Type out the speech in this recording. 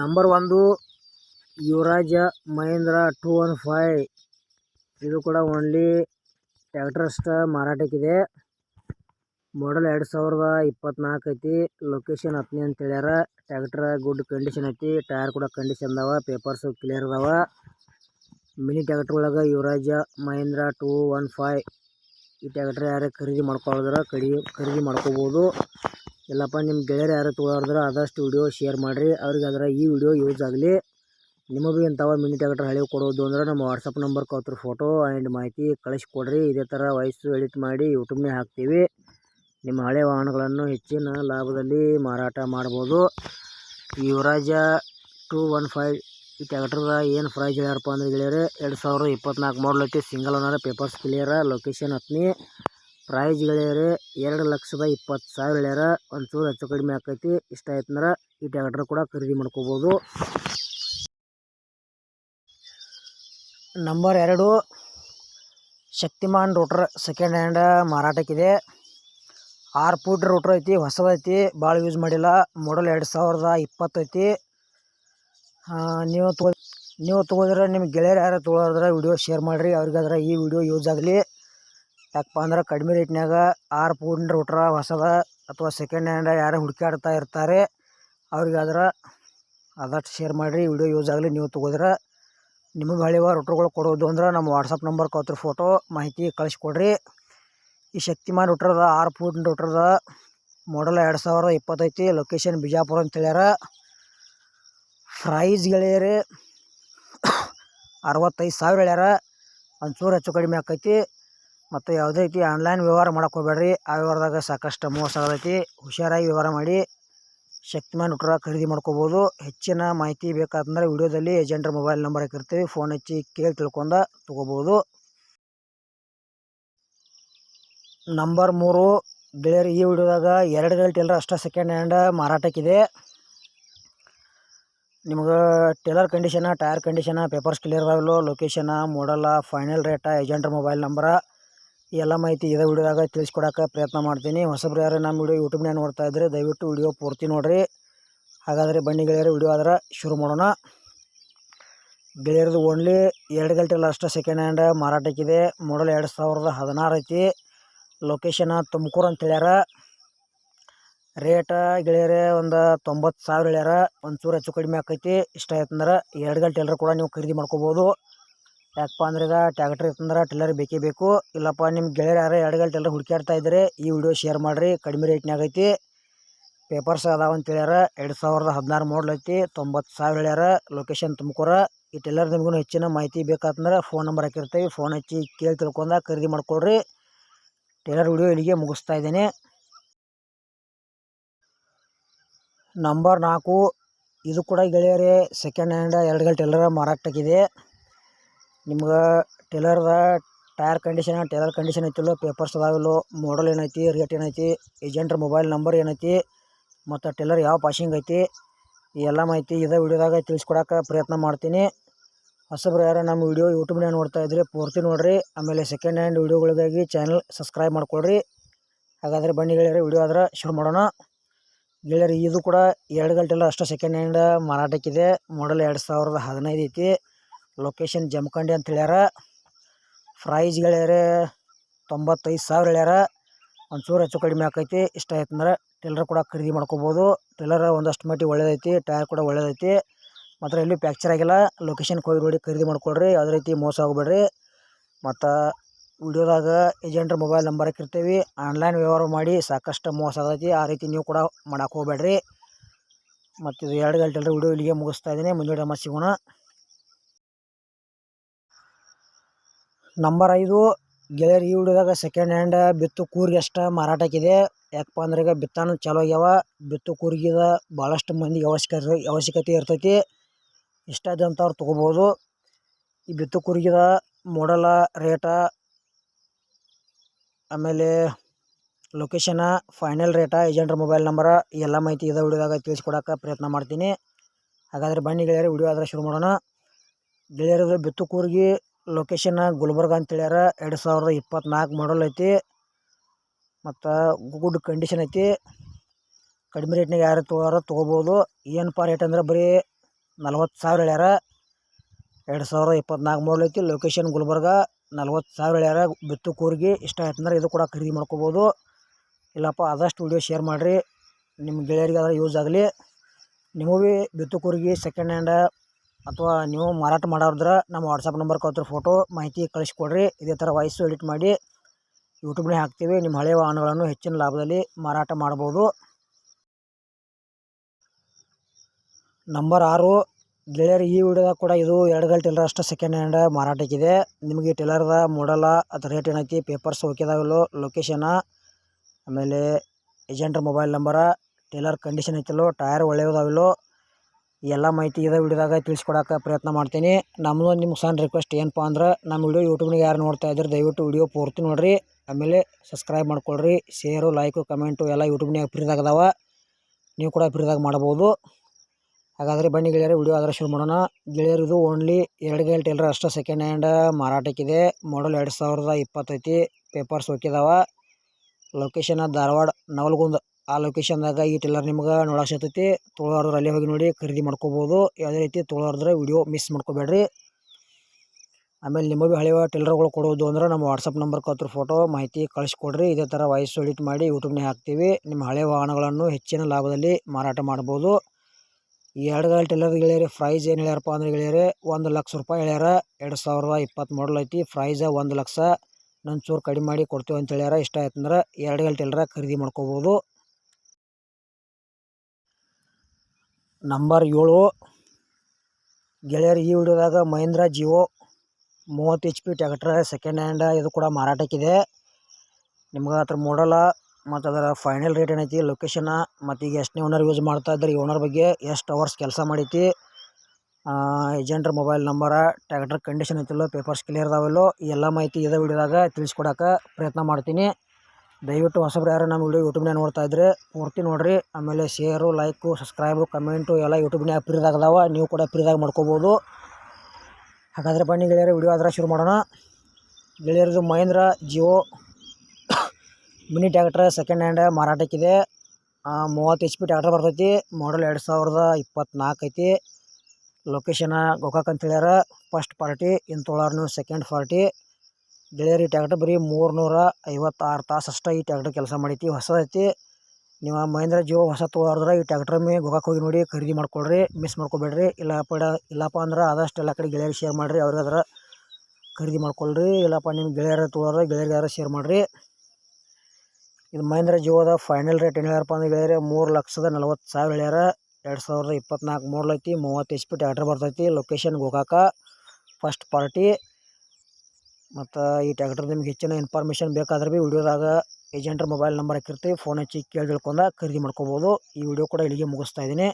Number ಒಂದು ಯುವರಾಜ Mahindra two one five ಇದು ಕೂಡ ಓನ್ಲಿ ಟ್ಯಾಕ್ಟರ್ ಅಷ್ಟೇ ಮಾರಾಟಕ್ಕಿದೆ ಮಾಡಲ್ ಎರಡು ಸಾವಿರದ ಇಪ್ಪತ್ನಾಲ್ಕು ಐತಿ. ಲೊಕೇಶನ್ ಹತ್ತನೇ ಅಂತ ಹೇಳ್ಯಾರ. ಟ್ಯಾಕ್ಟರ್ ಗುಡ್ ಕಂಡೀಷನ್ ಐತಿ. ಟೈರ್ ಕೂಡ ಕಂಡೀಷನ್ ಅದಾವ. ಪೇಪರ್ಸು ಕ್ಲಿಯರ್ ಅದಾವ. ಮಿನಿ ಟ್ಯಾಕ್ಟರ್ ಒಳಗೆ Yuvraj Mahindra two one five ಈ ಟ್ಯಾಕ್ಟರ್ ಯಾರೇ ಖರೀದಿ ಮಾಡ್ಕೊಳ್ಳೋದ್ರ ಕಡಿ ಖರೀದಿ ಮಾಡ್ಕೋಬೋದು. ಇಲ್ಲಪ್ಪ ನಿಮ್ಮ ಗೆಳೆಯರು ಯಾರು ತೊಗೊಳಾರ್ದ್ರೆ ಆದಷ್ಟು ವಿಡಿಯೋ ಶೇರ್ ಮಾಡಿರಿ. ಅವ್ರಿಗೆ ಅದರ ಈ ವಿಡಿಯೋ ಯೂಸ್ ಆಗಲಿ. ನಿಮಗೂ ಇಂಥವ ಮಿನಿ ಟ್ಯಾಕ್ಟರ್ ಹಳೆ ಕೊಡೋದು ಅಂದ್ರೆ ನಮ್ಮ ವಾಟ್ಸಪ್ ನಂಬರ್ ಕೌತ್ರ ಫೋಟೋ ಆ್ಯಂಡ್ ಮಾಹಿತಿ ಕಳಿಸ್ಕೊಡ್ರಿ. ಇದೇ ಥರ ವಾಯ್ಸು ಎಡಿಟ್ ಮಾಡಿ ಯೂಟ್ಯೂಬ್ನೇ ಹಾಕ್ತೀವಿ. ನಿಮ್ಮ ಹಳೆ ವಾಹನಗಳನ್ನು ಹೆಚ್ಚಿನ ಲಾಭದಲ್ಲಿ ಮಾರಾಟ ಮಾಡ್ಬೋದು. ಯುವರಾಜ ಟೂ ಒನ್ ಫೈವ್ ಈ ಟ್ಯಾಕ್ಟ್ರದ ಏನು ಪ್ರೈಸ್ ಹೇಳ್ಯಾರಪ್ಪ ಅಂದ್ರೆ ಗೆಳೆಯರೆ, ಎರಡು ಸಾವಿರದ ಇಪ್ಪತ್ನಾಲ್ಕು ಮಾಡಲ್ ಐತಿ. Single owner papers clear location ಹತ್ನಿ. Price ಗೆಳೆಯರೆ, ಎರಡು ಲಕ್ಷದ ಇಪ್ಪತ್ತು ಸಾವಿರ ಹೇಳ್ಯಾರ ಒಂಚೂರು ಹೆಚ್ಚು ಕಡಿಮೆ ಆಕೈತಿ. ಇಷ್ಟ ಆಯ್ತಂದ್ರೆ ಈ ಟ್ಯಾಕ್ಟ್ರ್ ಕೂಡ ಖರೀದಿ ಮಾಡ್ಕೋಬೋದು. ನಂಬರ್ ಎರಡು, ಶಕ್ತಿಮಾನ್ ರೋಟ್ರ್ ಸೆಕೆಂಡ್ ಹ್ಯಾಂಡ್ ಮಾರಾಟಕ್ಕಿದೆ. ಆರು ಫೂಟ್ ರೋಟ್ರ್ ಐತಿ ಹೊಸದೈತಿ ಭಾಳ ಯೂಸ್ ಮಾಡಿಲ್ಲ. ಮಾಡಲ್ ಎರಡು ಸಾವಿರದ ಇಪ್ಪತ್ತೈತಿ ನೀವು ತಗೋ ನೀವು ತೊಗೋದ್ರೆ ನಿಮ್ಮ ಗೆಳೆಯರು ಯಾರು ತೊಗೊಳೋದ್ರೆ ವಿಡಿಯೋ ಶೇರ್ ಮಾಡಿರಿ. ಅವ್ರಿಗಾದ್ರೆ ಈ ವಿಡಿಯೋ ಯೂಸ್ ಆಗಲಿ. ಯಾಕಪ್ಪ ಅಂದ್ರೆ ಕಡಿಮೆ ರೇಟ್ನಾಗ ಆರು ಫೂಟ್ ಹುಟ್ರ ಹೊಸದ ಅಥವಾ ಸೆಕೆಂಡ್ ಹ್ಯಾಂಡ್ ಯಾರು ಹುಡುಕಾಡ್ತಾ ಇರ್ತಾರೆ. ಅವ್ರಿಗೆ ಅದರ ಅದಷ್ಟು ಶೇರ್ ಮಾಡಿರಿ ವಿಡಿಯೋ ಯೂಸ್ ಆಗಲಿ, ನೀವು ತೊಗೋದ್ರೆ. ನಿಮಗೆ ಹಳೆವ ರೋಟ್ರುಗಳು ಕೊಡೋದು ಅಂದ್ರೆ ನಮ್ಮ ವಾಟ್ಸಪ್ ನಂಬರ್ ಕೊತ್ರ ಫೋಟೋ ಮಾಹಿತಿ ಕಳಿಸ್ಕೊಡ್ರಿ. ಈ ಶಕ್ತಿಮಾನ್ ರೂಟ್ರದ ಆರು ಫೂಟ್ ರೋಟ್ರದ ಮಾಡಲ್ ಎರಡು ಸಾವಿರದ ಇಪ್ಪತ್ತೈತಿ ಲೊಕೇಶನ್ ಬಿಜಾಪುರ ಅಂತ ಹೇಳ್ಯಾರ. ಪ್ರೈಸ್ ಗೆಳೆಯರೆ, ಅರವತ್ತೈದು ಸಾವಿರ ಹೇಳ್ಯಾರ. ಒಂಚೂರು ಹೆಚ್ಚು ಕಡಿಮೆ ಆಕೈತಿ. ಮತ್ತು ಯಾವುದೇ ರೀತಿ ಆನ್ಲೈನ್ ವ್ಯವಹಾರ ಮಾಡಕ್ಕೆ ಹೋಗ್ಬೇಡ್ರಿ. ಆ ವ್ಯವಹಾರದಾಗ ಸಾಕಷ್ಟು ಮೋಸ ಆಗೈತಿ ಹುಷಾರಾಗಿ ವ್ಯವಹಾರ ಮಾಡಿ ಶಕ್ತಿಮಾನ್ ಹುಟ್ರ ಖರೀದಿ ಮಾಡ್ಕೋಬೋದು. ಹೆಚ್ಚಿನ ಮಾಹಿತಿ ಬೇಕಾತಂದ್ರೆ ವಿಡಿಯೋದಲ್ಲಿ ಏಜೆಂಟ್ರ ಮೊಬೈಲ್ ನಂಬರ್ ಹಾಕಿರ್ತೀವಿ. ಫೋನ್ ಹಚ್ಚಿ ಕೇಳಿ ತಿಳ್ಕೊಂಡ ತೊಗೋಬೋದು. ನಂಬರ್ ಮೂರು ಬೇರೆ ಈ ವಿಡಿಯೋದಾಗ ಎರಡು ಗಂಟೆ ಟೇಲರ್ ಅಷ್ಟೇ ಸೆಕೆಂಡ್ ಹ್ಯಾಂಡ್ ಮಾರಾಟಕ್ಕಿದೆ. ನಿಮ್ಗೆ trailer condition tyre condition papers clear ಆಗಲು ಲೊಕೇಶನ ಮಾಡಲ್ಲ ಫೈನಲ್ ರೇಟ ಏಜೆಂಟ್ರ ಮೊಬೈಲ್ ನಂಬರ ಎಲ್ಲ ಮಾಹಿತಿ ಇದೇ ವಿಡಿಯೋದಾಗ ತಿಳಿಸ್ಕೊಡೋಕೆ ಪ್ರಯತ್ನ ಮಾಡ್ತೀನಿ. ಹೊಸಬ್ರು ಯಾರು ನಮ್ಮ ವಿಡಿಯೋ ಯೂಟ್ಯೂಬ್ನಾಗ ನೋಡ್ತಾ ಇದ್ದರೆ ದಯವಿಟ್ಟು ವಿಡಿಯೋ ಪೂರ್ತಿ ನೋಡಿರಿ. ಹಾಗಾದರೆ ಬನ್ನಿ ಗೆಳೆಯರು, ವಿಡಿಯೋ ಆದ್ರೆ ಶುರು ಮಾಡೋಣ. ಗೆಳೆಯರದು ಓನ್ಲಿ ಎರಡು ಗಂಟೆಗಳ ಅಷ್ಟು ಸೆಕೆಂಡ್ ಹ್ಯಾಂಡ್ ಮಾರಾಟಕ್ಕಿದೆ ಮೊಡಲ್ ಎರಡು ಸಾವಿರದ ಹದಿನಾರು ಐತಿ. ಲೊಕೇಶನ ತುಮಕೂರು ಅಂತ ಹೇಳ್ಯಾರ. ರೇಟ ಗೆಳೆಯರೇ ಒಂದು ತೊಂಬತ್ತು ಸಾವಿರ ಹೇಳ್ಯಾರ. ಒಂಚೂರು ಹೆಚ್ಚು ಕಡಿಮೆ ಆಕೈತಿ. ಇಷ್ಟ ಆಯ್ತಂದ್ರೆ ಎರಡು ಗಂಟೆ ಎಲ್ಲರೂ ಕೂಡ ನೀವು ಖರೀದಿ ಮಾಡ್ಕೋಬೋದು. ಯಾಕಪ್ಪ ಅಂದ್ರೆ ಈಗ ಟ್ಯಾಕ್ಟ್ರ್ ಇತ್ತಂದ್ರೆ ಟೆಲ್ಲರ್ ಬೇಕೇ ಬೇಕು. ಇಲ್ಲಪ್ಪ ನಿಮ್ಮ ಗೆಳೆಯರು ಯಾರು ಎರಡು ಗಂಟೆ ಟೆಲ್ಲರ್ ಹುಡುಕ್ಯಾಡ್ತಾ ಇದ್ದರೆ ಈ ವಿಡಿಯೋ ಶೇರ್ ಮಾಡಿರಿ. ಕಡಿಮೆ ರೇಟ್ನಾಗ ಐತಿ. ಪೇಪರ್ಸ್ ಅದಾವ ಅಂತ ಹೇಳ್ಯಾರ. ಎರಡು ಸಾವಿರದ ಹದಿನಾರು ಮಾಡಲ್ ಐತಿ. ತೊಂಬತ್ತು ಸಾವಿರ ಹೇಳ್ಯಾರ. ಲೊಕೇಶನ್ ತುಮಕೂರು. ಈ ಟೆಲ್ಲರ್ ನಿಮಗೂ ಹೆಚ್ಚಿನ ಮಾಹಿತಿ ಬೇಕಾತಂದ್ರೆ ಫೋನ್ ನಂಬರ್ ಹಾಕಿರ್ತೀವಿ. ಫೋನ್ ಹಚ್ಚಿ ಕೇಳಿ ತಿಳ್ಕೊಂಡ ಖರೀದಿ ಮಾಡ್ಕೊಳ್ರಿ. ಟೆಲ್ಲರ್ ವಿಡಿಯೋ ಇಲ್ಲಿಗೆ ಮುಗಿಸ್ತಾ ಇದ್ದೇನೆ. ನಂಬರ್ ನಾಲ್ಕು. ಇದು ಕೂಡ ಗೆಳೆಯರೇ ಸೆಕೆಂಡ್ ಹ್ಯಾಂಡ್ ಎರಡು ಗಂಟೆ ಎಲ್ಲರ ಮಾರಾಟಕ್ಕಿದೆ. ನಿಮ್ಗೆ ಟೇಲರ್ದ ಟೈರ್ ಕಂಡೀಷನ್, ಟೇಲರ್ ಕಂಡೀಷನ್ ಐತಿಲ್ಲೋ, ಪೇಪರ್ಸ್ ಅದಾವಿಲ್ಲೋ ಮಾಡಲ್ ಏನೈತಿ ರೇಟ್ ಏನೈತಿ ಏಜೆಂಟ್ರ ಮೊಬೈಲ್ ನಂಬರ್ ಏನೈತಿ, ಮತ್ತು ಟೇಲರ್ ಯಾವ ಪಾಶಿಂಗ್ ಐತಿ ಎಲ್ಲ ಮಾಹಿತಿ ಇದೇ ವಿಡಿಯೋದಾಗ ತಿಳಿಸ್ಕೊಡೋಕೆ ಪ್ರಯತ್ನ ಮಾಡ್ತೀನಿ. ಹೊಸಬ್ರು ಯಾರು ನಮ್ಮ ವಿಡಿಯೋ ಯೂಟ್ಯೂಬ್ನೇ ನೋಡ್ತಾ ಇದ್ರಿ, ಪೂರ್ತಿ ನೋಡಿರಿ. ಆಮೇಲೆ ಸೆಕೆಂಡ್ ಹ್ಯಾಂಡ್ ವಿಡಿಯೋಗಳಿಗಾಗಿ ಚಾನಲ್ ಸಬ್ಸ್ಕ್ರೈಬ್ ಮಾಡ್ಕೊಳ್ರಿ. ಹಾಗಾದರೆ ಬನ್ನಿ ಗೆಳೆಯರೆ, ವಿಡಿಯೋ ಆದ್ರೆ ಶುರು ಮಾಡೋಣ. ಗೆಳೆಯರು, ಇದು ಕೂಡ ಎರಡು ಗಂಟೆಲ್ಲ ಅಷ್ಟು ಸೆಕೆಂಡ್ ಹ್ಯಾಂಡ್ ಮಾರಾಟಕ್ಕಿದೆ. ಮಾಡಲ್ ಎರಡು ಸಾವಿರದ ಹದಿನೈದು ಐತಿ. ಲೊಕೇಶನ್ ಜಮಖಂಡಿ ಅಂತ ಹೇಳ್ಯಾರ. ಪ್ರೈಸ್ ಗೆಳೆಯರೆ ತೊಂಬತ್ತೈದು ಸಾವಿರ ಹೇಳ್ಯಾರ. ಒಂಚೂರು ಹೆಚ್ಚು ಕಡಿಮೆ ಆಕೈತಿ. ಇಷ್ಟ ಆಯ್ತಂದ್ರೆ ಟೇಲರ್ ಕೂಡ ಖರೀದಿ ಮಾಡ್ಕೋಬೋದು. ಟೇಲರ್ ಒಂದಷ್ಟು ಮಟ್ಟಿಗೆ ಒಳ್ಳೇದೈತಿ. ಟೈರ್ ಕೂಡ ಒಳ್ಳೇದೈತಿ. ಮಾತ್ರ ಎಲ್ಲೂ ಪ್ಯಾಕ್ಚರ್ ಆಗಿಲ್ಲ. ಲೊಕೇಶನ್ಗೆ ಹೋಗಿ ನೋಡಿ ಖರೀದಿ ಮಾಡ್ಕೊಳ್ರಿ. ಯಾವುದೇ ರೀತಿ ಮೋಸ ಹೋಗ್ಬೇಡ್ರಿ ಮತ್ತು ವಿಡಿಯೋದಾಗ ಏಜೆಂಟ್ರ ಮೊಬೈಲ್ ನಂಬರ್ ಹಾಕಿರ್ತೀವಿ. ಆನ್ಲೈನ್ ವ್ಯವಹಾರ ಮಾಡಿ ಸಾಕಷ್ಟು ಮೋಸ ಆಗೈತಿ. ಆ ರೀತಿ ನೀವು ಕೂಡ ಮಾಡೋಕೆ ಹೋಗ್ಬೇಡ್ರಿ. ಮತ್ತು ಇದು ಎರಡು ಗಂಟೆ ವಿಡಿಯೋ ಇಲ್ಲಿಗೆ ಮುಗಿಸ್ತಾ ಇದ್ದೀನಿ. ಮುಂದಿನ ನಮ್ಮ ಸಿಗೋಣ. ನಂಬರ್ ಐದು, ಗೆಳೆಯರು ಈ ವಿಡಿಯೋದಾಗ ಸೆಕೆಂಡ್ ಹ್ಯಾಂಡ್ ಬಿತ್ತು ಕೂರಿಗೆ ಅಷ್ಟು ಮಾರಾಟಕ್ಕಿದೆ ಯಾಕಪ್ಪ ಅಂದ್ರೆ ಈಗ ಬಿತ್ತಾನು ಚಾಲು ಆಗ್ಯಾವ. ಬಿತ್ತು ಕೂರ್ಗಿದ ಭಾಳಷ್ಟು ಮಂದಿಗೆ ಅವಶ್ಯಕ ಅವಶ್ಯಕತೆ ಇರ್ತೈತಿ. ಇಷ್ಟ ಇದ್ದಂಥವ್ರು ತೊಗೋಬೋದು. ಈ ಬಿತ್ತು ಕೂರ್ಗಿದ ಮಾಡಲ ರೇಟ ಆಮೇಲೆ ಲೊಕೇಶನ ಫೈನಲ್ ರೇಟ ಏಜೆಂಟ್ರ ಮೊಬೈಲ್ ನಂಬರ ಎಲ್ಲ ಮಾಹಿತಿ ಇದ ವಿಡಿಯೋದಾಗ ತಿಳಿಸ್ಕೊಡಕ್ಕೆ ಪ್ರಯತ್ನ ಮಾಡ್ತೀನಿ. ಹಾಗಾದರೆ ಬನ್ನಿ ಗೆಳೆಯರು ವಿಡಿಯೋ ಆದರೆ ಶುರು ಮಾಡೋಣ. ಗೆಳೆಯರದು ಬಿತ್ತು ಕೂರ್ಗಿ ಲೊಕೇಶನ್ ಗುಲ್ಬರ್ಗ ಅಂತ ಹೇಳ್ಯಾರ ಎರಡು ಸಾವಿರದ ಇಪ್ಪತ್ನಾಲ್ಕು ಮಾಡಲ್ ಐತಿ. ಮತ್ತು ಗುಡ್ ಕಂಡೀಷನ್ ಐತಿ. ಕಡಿಮೆ ರೇಟ್ನಾಗ ಯಾರು ತೊಗೋರ ತೊಗೋಬೋದು. ಏನಪ್ಪ ರೇಟ್ ಅಂದ್ರೆ ಬರೀ ನಲ್ವತ್ತು ಸಾವಿರ ಹೇಳ್ಯಾರ. ಎರಡು ಸಾವಿರದ ಇಪ್ಪತ್ನಾಲ್ಕು ಮಾಡಲ್ ಐತಿ. ಲೊಕೇಶನ್ ಗುಲ್ಬರ್ಗ ನಲ್ವತ್ತು ಸಾವಿರ ಹೇಳ್ಯಾರ. ಬಿತ್ತು ಕೂರ್ಗಿ ಇಷ್ಟ ಆಯ್ತು ಅಂದ್ರೆ ಇದು ಕೂಡ ಖರೀದಿ ಮಾಡ್ಕೋಬೋದು. ಇಲ್ಲಪ್ಪ ಆದಷ್ಟು ವಿಡಿಯೋ ಶೇರ್ ಮಾಡಿರಿ. ನಿಮ್ಮ ಗೆಳೆಯರಿಗೆ ಯೂಸ್ ಆಗಲಿ. ನಿಮಗೂ ಬಿತ್ತು ಕೂರ್ಗಿ ಸೆಕೆಂಡ್ ಹ್ಯಾಂಡ ಅಥವಾ ನೀವು ಮಾರಾಟ ಮಾಡೋದ್ರೆ ನಮ್ಮ ವಾಟ್ಸಪ್ ನಂಬರ್ ಕಳ್ತ್ರ ಫೋಟೋ ಮಾಹಿತಿ ಕಳಿಸ್ಕೊಡ್ರಿ. ಇದೇ ಥರ ವಾಯ್ಸು ಎಡಿಟ್ ಮಾಡಿ ಯೂಟ್ಯೂಬ್ನೇ ಹಾಕ್ತೀವಿ. ನಿಮ್ಮ ಹಳೆಯ ವಾಹನಗಳನ್ನು ಹೆಚ್ಚಿನ ಲಾಭದಲ್ಲಿ ಮಾರಾಟ ಮಾಡ್ಬೋದು. ನಂಬರ್ ಆರು ಗೆಳೆಯರು ಈ ವಿಡಿಯೋದಾಗ ಕೂಡ ಇದು ಎರಡು ಗಂಟೆ ಟೆಲರ್ ಅಷ್ಟು ಸೆಕೆಂಡ್ ಹ್ಯಾಂಡ್ ಮಾರಾಟಕ್ಕಿದೆ ನಿಮಗೆ ಟೆಲರ್ದ ಮಾಡಲ ಅದು ರೇಟ್ ಏನೈತಿ ಪೇಪರ್ಸ್ ಓಕೆದಾವಿಲ್ಲೋ ಲೊಕೇಶನ ಆಮೇಲೆ ಏಜೆಂಟ್ರ ಮೊಬೈಲ್ ನಂಬರ ಟೇಲರ್ ಕಂಡೀಷನ್ ಐತಿಲ್ಲೋ ಟಯರ್ ಒಳ್ಳೆಯದಾವಿಲ್ಲೋ ಎಲ್ಲ ಮಾಹಿತಿ ಇದೇ ವಿಡಿಯೋದಾಗ ತಿಳಿಸ್ಕೊಡೋಕೆ ಪ್ರಯತ್ನ ಮಾಡ್ತೀನಿ. ನಮ್ಮದು ನಿಮ್ಗೆ ಸಣ್ಣ ರಿಕ್ವೆಸ್ಟ್ ಏನಪ್ಪ ಅಂದ್ರೆ ನಮ್ಮ ವಿಡಿಯೋ ಯೂಟ್ಯೂಬ್ನಾಗ ಯಾರು ನೋಡ್ತಾ ಇದ್ರೆ ದಯವಿಟ್ಟು ವಿಡಿಯೋ ಪೂರ್ತಿ ನೋಡಿರಿ. ಆಮೇಲೆ ಸಬ್ಸ್ಕ್ರೈಬ್ ಮಾಡ್ಕೊಳ್ರಿ. ಶೇರು ಲೈಕು ಕಮೆಂಟು ಎಲ್ಲ ಯೂಟ್ಯೂಬ್ನಾಗ ಫ್ರೀದಾಗ ಅದಾವ. ನೀವು ಕೂಡ ಫ್ರೀದಾಗ ಮಾಡ್ಬೋದು. ಹಾಗಾದರೆ ಬನ್ನಿ ಗೆಳೆಯರು ವಿಡಿಯೋ ಆದರೆ ಶುರು ಮಾಡೋಣ. ಗೆಳೆಯರು, ಇದು ಓನ್ಲಿ ಎರಡು ಗೇಲ್ ಟೇಲರ್ ಅಷ್ಟೇ ಸೆಕೆಂಡ್ ಹ್ಯಾಂಡ್ ಮಾರಾಟಕ್ಕಿದೆ. ಮಾಡಲ್ ಎರಡು ಸಾವಿರದ ಇಪ್ಪತ್ತೈತಿ. ಪೇಪರ್ಸ್ ಹೋಗಿದಾವ ಲೊಕೇಶನ್ ಧಾರವಾಡ, ನವಲಗುಂದ. ಆ ಲೊಕೇಶನ್ದಾಗ ಈ ಟೇಲರ್ ನಿಮ್ಗೆ ನೋಡಕ್ಕೆ ಸಿಗ್ತೈತಿ ತೊಗೊಳೋರು ಅಲ್ಲೇ ಹೋಗಿ ನೋಡಿ ಖರೀದಿ ಮಾಡ್ಕೋಬೋದು. ಯಾವುದೇ ರೀತಿ ತೊಗೊಳೋದ್ರೆ ವಿಡಿಯೋ ಮಿಸ್ ಮಾಡ್ಕೋಬೇಡ್ರಿ. ಆಮೇಲೆ ನಿಮಗೆ ಭೀ ಹಳೆಯ ಟೇಲರ್ಗಳು ಕೊಡೋದು ಅಂದ್ರೆ ನಮ್ಮ ವಾಟ್ಸಪ್ ನಂಬರ್ ಕತ್ರ ಫೋಟೋ ಮಾಹಿತಿ ಕಳಿಸ್ಕೊಡ್ರಿ. ಇದೇ ಥರ ವಾಯ್ಸ್ ಎಡಿಟ್ ಮಾಡಿ ಯೂಟ್ಯೂಬ್ನೇ ಹಾಕ್ತೀವಿ. ನಿಮ್ಮ ಹಳೆಯ ವಾಹನಗಳನ್ನು ಹೆಚ್ಚಿನ ಲಾಭದಲ್ಲಿ ಮಾರಾಟ ಮಾಡ್ಬೋದು. ಈ ಎರಡು ಗಾಲಿ ಟೇಲರ್ ಗೆಳೆಯರಿ ಪ್ರೈಸ್ ಏನು ಹೇಳ್ಯಾರಪ್ಪ ಅಂದ್ರೆ ಗೆಳೆಯರಿ, ಒಂದು ಲಕ್ಷ ರೂಪಾಯಿ ಹೇಳ್ಯಾರ. ಎರಡು ಸಾವಿರದ ಇಪ್ಪತ್ತು ಮಾಡಲ್ ಐತಿ ಪ್ರೈಸ ಒಂದು ಲಕ್ಷ. ನನ್ನ ಚೂರು ಕಡಿಮೆ ಮಾಡಿ ಕೊಡ್ತೀವಿ ಅಂತ ಹೇಳ್ಯಾರ. ಇಷ್ಟ ಆಯ್ತು ಅಂದ್ರೆ ಎರಡು ಗಾಲಿ ಟೇಲರ ಖರೀದಿ ಮಾಡ್ಕೋಬೋದು. ನಂಬರ್ ಏಳು. ಗೆಳೆಯರು ಈ ವಿಡಿಯೋದಾಗ ಮಹೇಂದ್ರ, ಜಿಯೋ, ಮೂವತ್ತು H P tractor second hand ಇದು ಕೂಡ ಮಾರಾಟಕ್ಕಿದೆ. ನಿಮ್ಗೆ ಅದ್ರ ಮಾಡಲ್ಲ ಮತ್ತು ಅದರ ಫೈನಲ್ ರೇಟ್ ಏನೈತಿ ಲೊಕೇಶನ ಮತ್ತು ಈಗ ಎಷ್ಟನೇ ಓನರ್ ಯೂಸ್ ಮಾಡ್ತಾ ಇದ್ದಾರೆ ಈ ಓನರ್ ಬಗ್ಗೆ ಎಷ್ಟು ಅವರ್ಸ್ ಕೆಲಸ ಮಾಡೈತಿ. ಏಜೆಂಟ್ರ ಮೊಬೈಲ್ ನಂಬರ ಟ್ಯಾಕ್ಟ್ರ್ ಕಂಡೀಷನ್ ಐತಿಲ್ಲೋ ಪೇಪರ್ಸ್ ಕ್ಲಿಯರ್ ಅದಾವಲ್ಲೋ ಎಲ್ಲ ಮಾಹಿತಿ ಇದೇ ವಿಡಿಯೋದಾಗ ತಿಳಿಸ್ಕೊಡಕ್ಕೆ ಪ್ರಯತ್ನ ಮಾಡ್ತೀನಿ. ದಯವಿಟ್ಟು ಹೊಸಬ್ರು ಯಾರು ನಮ್ಮ ವಿಡಿಯೋ ಯೂಟ್ಯೂಬ್ನಾಗ ನೋಡ್ತಾ ಇದ್ರೆ ಪೂರ್ತಿ ನೋಡಿರಿ. ಆಮೇಲೆ ಶೇರು, ಲೈಕು, ಸಬ್ಸ್ಕ್ರೈಬು, ಕಮೆಂಟು ಎಲ್ಲ ಯೂಟ್ಯೂಬ್ನಾಗ ಫ್ರೀದಾಗ ಅದಾವ ನೀವು ಕೂಡ ಫ್ರೀದಾಗ ಮಾಡ್ಕೋಬೋದು. ಹಾಗಾದರೆ ಬನ್ನಿ ಗೆಳೆಯರು, ವಿಡಿಯೋ ಆದ್ರೆ ಶುರು ಮಾಡೋಣ. ಗೆಳೆಯರದು Mahindra Jivo mini tractor second hand ಮಾರಾಟಕ್ಕಿದೆ. ಮೂವತ್ತು ಎಚ್ ಪಿ ಟ್ಯಾಕ್ಟ್ರ್ ಬರ್ತೈತಿ. ಮಾಡಲ್ ಎರಡು ಸಾವಿರದ ಇಪ್ಪತ್ತ್ನಾಲ್ಕು ಐತಿ. ಲೊಕೇಶನ ಗೋಕಾಕ್ ಅಂತ ಹೇಳ್ಯಾರ. ಫಸ್ಟ್ ಪಾರ್ಟಿ ನೀವು ಸೆಕೆಂಡ್ ಪಾರ್ಟಿ ಗೆಳೆಯರಿ ಟ್ಯಾಕ್ಟ್ರ್ ಬರೀ ಮೂರ್ನೂರ ಐವತ್ತಾರು ತಾಸು ಅಷ್ಟೇ ಈ ಟ್ಯಾಕ್ಟ್ರ್ ಕೆಲಸ ಮಾಡೈತಿ. ಹೊಸದೈತಿ ನೀವು ಮಹೇಂದ್ರ ಜೀವ ಹೊಸ ತೊಗೊಂಡ್ರೆ ಈ ಟ್ಯಾಕ್ಟ್ರ್ ಮೇ ಗೋಕಾಕ್ ಹೋಗಿ ನೋಡಿ ಖರೀದಿ ಮಾಡ್ಕೊಳ್ರಿ, ಮಿಸ್ ಮಾಡ್ಕೊಬೇಡ್ರಿ. ಪಡ ಇಲ್ಲಪ್ಪ ಅಂದ್ರೆ ಆದಷ್ಟು ಎಲ್ಲ ಕಡೆ ಗೆಳೆಯರಿಗೆ ಶೇರ್ ಮಾಡಿರಿ, ಅವ್ರಿಗೆ ಅದರ ಖರೀದಿ ಮಾಡ್ಕೊಳ್ರಿ. ಇಲ್ಲಪ್ಪ ನಿಮ್ಮ ಗೆಳೆಯರ ತೊಗೊಂಡ್ರೆ ಗೆಳೆಯರಿಗೆ ಯಾರು ಶೇರ್ ಮಾಡಿರಿ. ಇದು ಮಹೇಂದ್ರ ಜೀವದ ಫೈನಲ್ ರೇಟ್ ಏನು ಹೇಳ್ಯಾರಪ್ಪ ಅಂದ್ರೆ ಗೆಳೆಯರೆ, ಮೂರು ಲಕ್ಷದ ನಲ್ವತ್ತು ಸಾವಿರ ಹೇಳ್ಯಾರ. ಎರಡು ಸಾವಿರದ ಇಪ್ಪತ್ನಾಲ್ಕು ಮೂರ್ಲೈತಿ ಮೂವತ್ತು ಎಚ್ ಪಿ ಟ್ಯಾಕ್ಟ್ರ್ ಬರ್ತೈತಿ ಲೊಕೇಶನ್ ಗೋಕಾಕ ಫಸ್ಟ್ ಪಾರ್ಟಿ ಮತ್ತು ಈ ಟ್ಯಾಕ್ಟರ್ ನಿಮ್ಗೆ ಹೆಚ್ಚಿನ ಇನ್ಫಾರ್ಮೇಷನ್ ಬೇಕಾದ್ರೆ ಭೀ ವಿಡಿಯೋದಾಗ ಏಜೆಂಟ್ರ ಮೊಬೈಲ್ ನಂಬರ್ ಹಾಕಿರ್ತೀವಿ. ಫೋನ್ ಹಚ್ಚಿ ಕೇಳಿ ತಿಳ್ಕೊಂಡ ಖರೀದಿ ಮಾಡ್ಕೋಬೋದು. ಈ ವಿಡಿಯೋ ಕೂಡ ಇಲ್ಲಿಗೆ ಮುಗಿಸ್ತಾ ಇದ್ದೀನಿ.